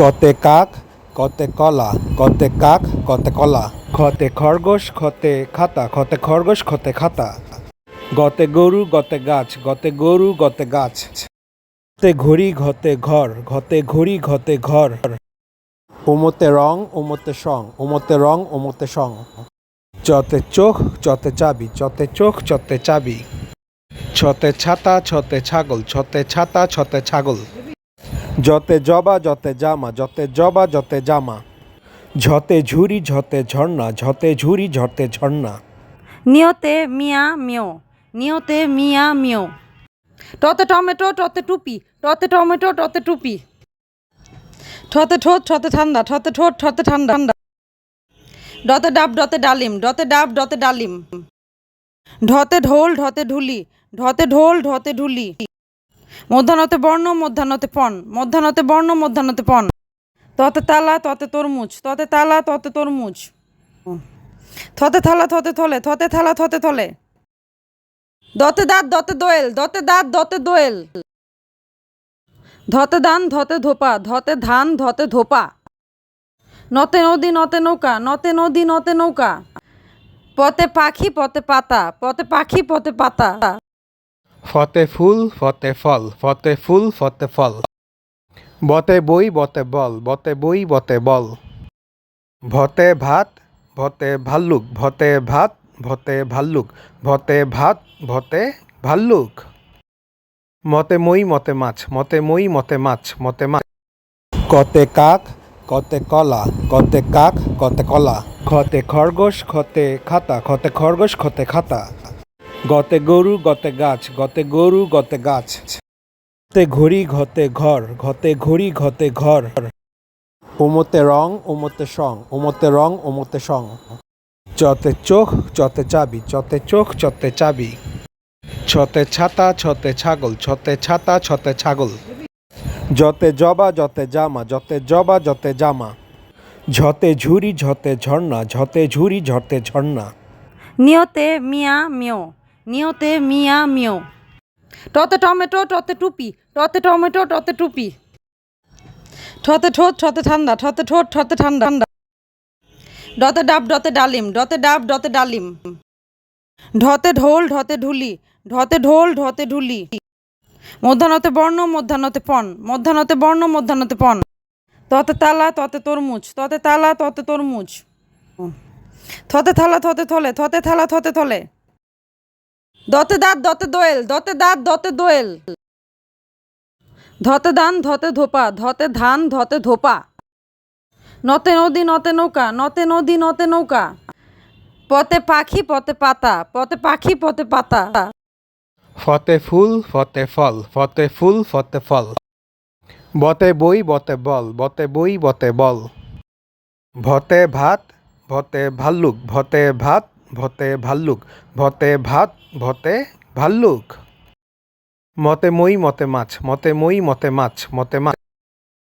কতে কাক কতে কলা কতে কাক কতে কলা। খতে খরগোশ খতে খাতা খতে খরগোশ খতে খাতা। গতে গরু গতে গাছ গতে গরু গতে গাছ। ঘতে ঘড়ি ঘতে ঘর ঘতে ঘড়ি ঘতে ঘর। ওমতে রং ওমতে সং ওমতে রং ওমতে সং। চতে চোখ চতে চাবি চতে চোখ চতে চাবি। ছতে ছাতা ছতে ছাগল ছতে ছাতা ছতে ছাগল। যতে জবা, যতে জামা, যতে জবা, যতে জামা। ঝতে ঝুরি ঝতে ঝর্ণা ঝতে ঝুরি ঝতে ঝর্ণা। নিয়তে মিয়া মিও নিয়তে মিয়া মিও টতে টমেটো, টতে টুপি, টতে টমেটো, টতে টুপি। ঠতে ঠোঁট ঠতে ঠান্ডা ঠতে ঠোঁট ঠতে ঠান্ডা ঠান্ডা। ডতে ডাব, ডতে ডালিম, ডতে ডাব, ডতে ডালিম। ঢতে ঢোল, ঢতে ঢুলি, ঢতে ঢোল, ঢতে ঢুলি। মধ্যাহ্নতে বর্ণ, মধ্যাহ্নতে পণ। মধ্যাহ্নতে বর্ণ, মধ্যাহ্নতে পণ। ততে তালা, ততে তরমুজ। ততে তালা, ততে তরমুজ। থতে থালা থতে থলে। থতে থালা থতে থলে। দতে দাঁত, দতে দোয়েল। দতে দাঁত, দতে দোয়েল। ধতে দান, ধতে ধোপা। ধতে ধান, ধতে ধোপা। নতে নদী, নতে নৌকা। নতে নদী, নতে নৌকা। পতে পাখি পথে পাতা। পতে পাখি পথে পাতা। ফতে ফুল, ফতে ফল, ফতে ফুল, ফতে ফল। বতে বই, বতে বল, বতে বই, বতে বল। ভতে ভাত, ভতে ভাল্লুক, ভতে ভাত, ভতে ভাল্লুক, ভতে ভাত, ভতে ভাল্লুক। মতে মই, মতে মাছ, মতে মই, মতে মাছ মতে মাছ কতে কাক, কতে কলা, কতে কাক, কতে কলা। খতে খরগোশ, খতে খাতা, খতে খরগোশ, খতে খাতা। গতে গরু, গতে গাছ, গতে গরু, গতে গাছ। ঘতে ঘড়ি, ঘতে ঘর, ঘতে ঘড়ি, ঘতে ঘর। ওমতে রং ওমতে সং ওমতে রং ওমতে সং। চতে চোখ, চতে চাবি, চতে চোখ, চতে চাবি। ছতে ছাতা ছতে ছাগল ছতে ছাতা ছতে ছাগল। যতে জবা, যতে জামা, যতে জবা, যতে জামা। ঝতে ঝুরি ঝতে ঝর্ণা, ঝতে ঝুরি ঝতে ঝর্ণা। নিয়তে মিয়া মিও নিয়তে মিয়া মিও। টতে টমেটো, টতে টুপি, টতে টমেটো, টতে টুপি। ঠতে ঠোঁট ঠতে ঠান্ডা ঠতে ঠোঁট ঠতে ঠান্ডা ঠান্ডা। ডতে ডাব, ডতে ডালিম, ডতে ডাব, ডতে ডালিম। ঢতে ঢোল, ঢতে ঢুলি, ঢতে ঢোল, ঢতে ঢুলি। মধ্যাহ্নতে বর্ণ, মধ্যাহ্নতে পণ, মধ্যাহ্নতে বর্ণ, মধ্যাহ্নতে পণ। ততে তালা, ততে তরমুজ, ততে তালা, ততে তরমুজ। থতে থালা, থতে থলে, থতে থালা, থতে থলে। দতে দাঁত, দতে দোয়েল, দতে দাঁত, দতে দোয়েল। ধতে দান, ধতে ধোপা, ধতে ধান, ধতে ধোপা। নতে নদী, নতে নৌকা, নতে নদী, নতে নৌকা। পতে পাখি, পতে পাতা, পতে পাখি, পতে পাতা। ফতে ফুল, ফতে ফল, ফতে ফুল, ফতে ফল। বতে বই, বতে বল, বতে বই, বতে বল। ভতে ভাত, ভতে ভাল্লুক, ভতে ভাত ভতে ভাল্লুক, ভতে ভাত, ভতে ভাল্লুক। মতে মই, মতে মাছ, মতে মই, মতে মাছ মতে মাছ